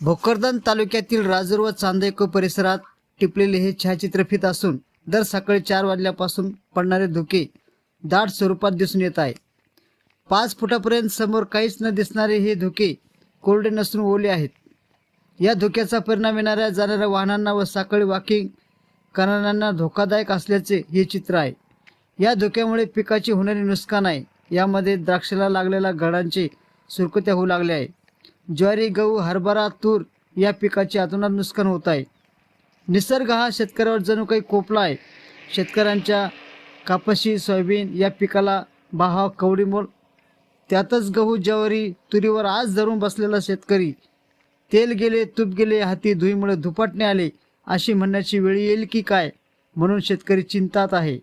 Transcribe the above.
भोकरदन तालुक्यातील राजूर व चांदेको परिसरात टिपलेले हे छायाचित्रफित असून दर सकाळी चार वाजल्यापासून पडणारे धुके दाट स्वरूपात दिसून येत आहे. पाच फुटापर्यंत समोर काहीच न दिसणारे हे धुके कोरडे नसून ओले आहेत. या धुक्याचा परिणाम येणाऱ्या जाणाऱ्या वाहनांना व सकाळी वॉकिंग करणाऱ्यांना धोकादायक असल्याचे हे चित्र आहे. या धुक्यामुळे पिकाचे होणारे नुकसान आहे. यामध्ये द्राक्षाला लागलेल्या घडांचे सुरकुत्या होऊ लागल्या आहे. ज्वारी गहू हरभरा तूर या पिकाचे अतोनात नुकसान होत आहे. निसर्ग हा शेतकऱ्यावर जणू काही कोपला आहे. शेतकऱ्यांच्या कापशी सोयाबीन या पिकाला भाव कवडीमोल त्यातच गहू ज्वारी तुरीवर आज धरून बसलेला शेतकरी. तेल गेले तूप गेले हाती धुईमुळे धुपाटणे आले अशी म्हणण्याची वेळ येईल की काय? म्हणून शेतकरी चिंतात आहे.